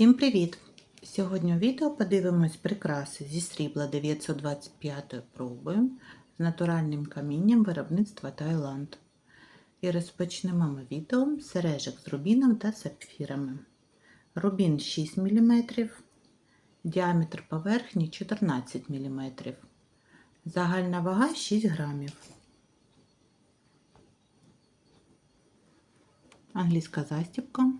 Всім привіт! Сьогодні у відео подивимось прикраси зі срібла 925 проби з натуральним камінням виробництва Таїланд. І розпочнемо ми відео з сережок з рубіном та сапфірами. Рубін 6 мм, діаметр поверхні 14 мм, загальна вага 6 грамів. Англійська застібка.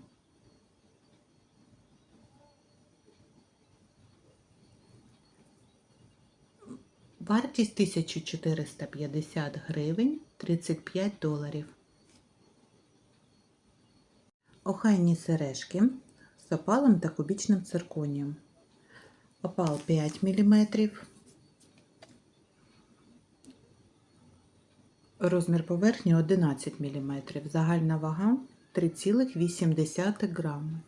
Вартість 1450 гривень 35 доларів. Охайні сережки з опалом та кубічним цирконієм. Опал 5 мм. Розмір поверхні 11 мм. Загальна вага 3,8 грами.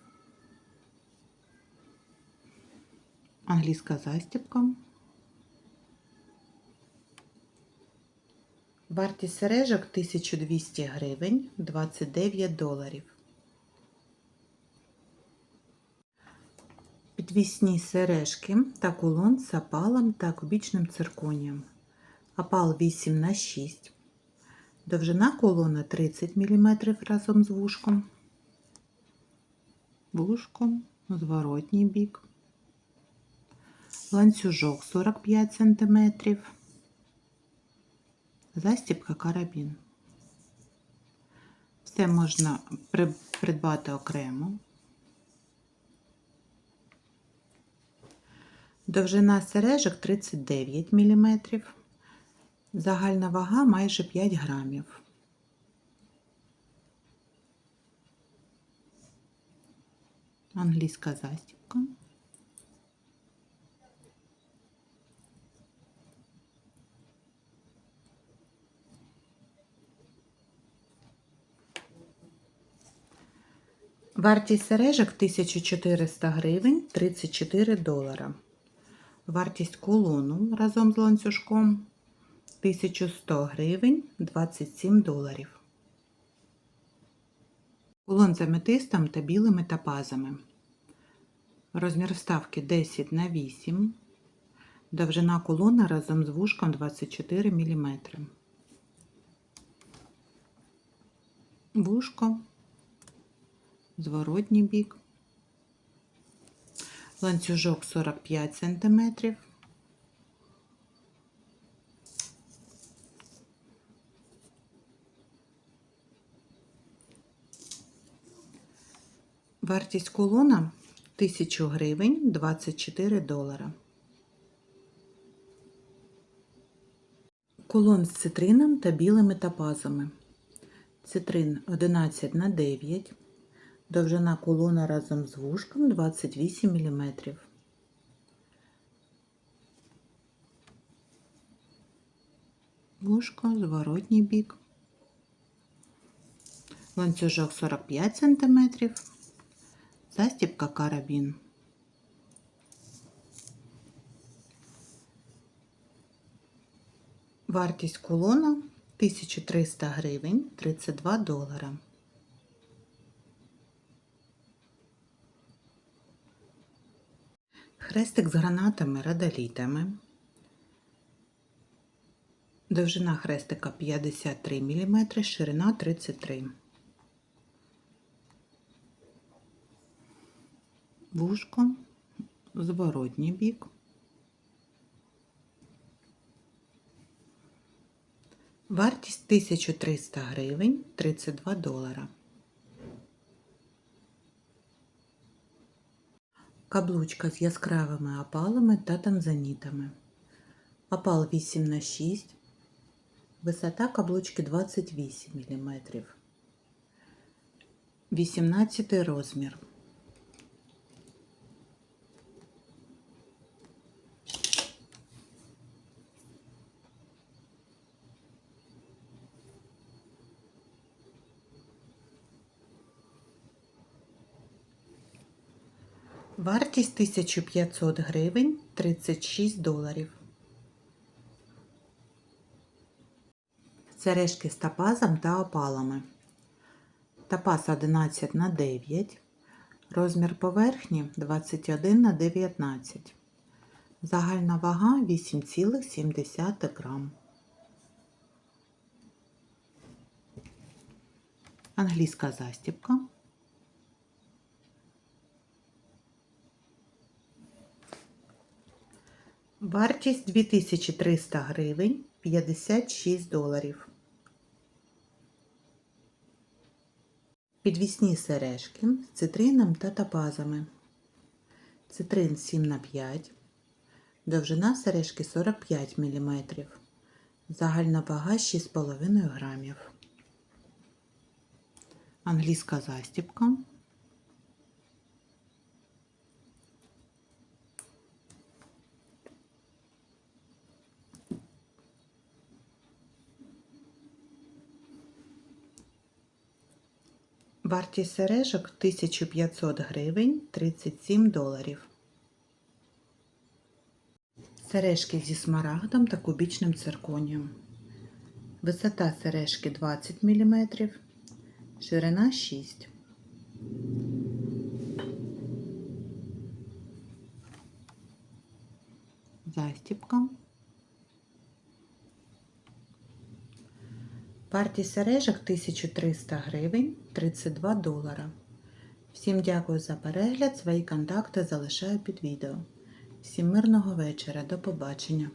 Англійська застібка. Вартість сережок 1200 гривень 29 доларів. Підвісні сережки та кулон з опалом та кубічним цирконієм. Опал 8 на 6 Довжина колона 30 мм разом з вушком. Вушко, зворотній бік. Ланцюжок 45 см. Застібка карабін. Все можна придбати окремо. Довжина сережок 39 мм. Загальна вага майже 5 грамів. Англійська застібка. Вартість сережок 1400 гривень 34 долара. Вартість колону разом з ланцюжком 1100 гривень 27 доларів. Кулон з аметистом та білими топазами. Розмір вставки 10 на 8. Довжина колона разом з вушком 24 мм. Вушко, зворотній бік. Ланцюжок 45 см. Вартість колона 1000 гривень 24 долара. Колон з цитрином та білими топазами. Цитрин 11 на 9. Довжина колона разом з вушком 28 мм. Вушко, зворотній бік. Ланцюжок 45 см. Застібка карабін. Вартість кулона 1300 гривень 32 долара. Хрестик з гранатами радолітами. Довжина хрестика 53 мм, ширина 33 Вушко, зворотній бік. Вартість 1300 гривень 32 долара. Каблучка з яскравими опалами та танзанітами. Опал 8 на 6 Висота каблучки 28 мм. 18 розмір. Вартість 1500 гривень 36 доларів. Сережки з топазом та опалами. Топаз 11 на 9. Розмір поверхні 21 на 19. Загальна вага 8,7 грам. Англійська застібка. Вартість 2300 гривень 56 доларів. Підвісні сережки з цитрином та топазами. Цитрин 7 на 5 Довжина сережки 45 мм. Загальна вага 6,5 грамів. Англійська застібка. Вартість сережок 1500 гривень 37 доларів. Сережки зі смарагдом та кубічним цирконієм. Висота сережки 20 мм, ширина 6 Застібка. Партія сережок 1300 гривень 32 долара. Всім дякую за перегляд. Свої контакти залишаю під відео. Всім мирного вечора. До побачення.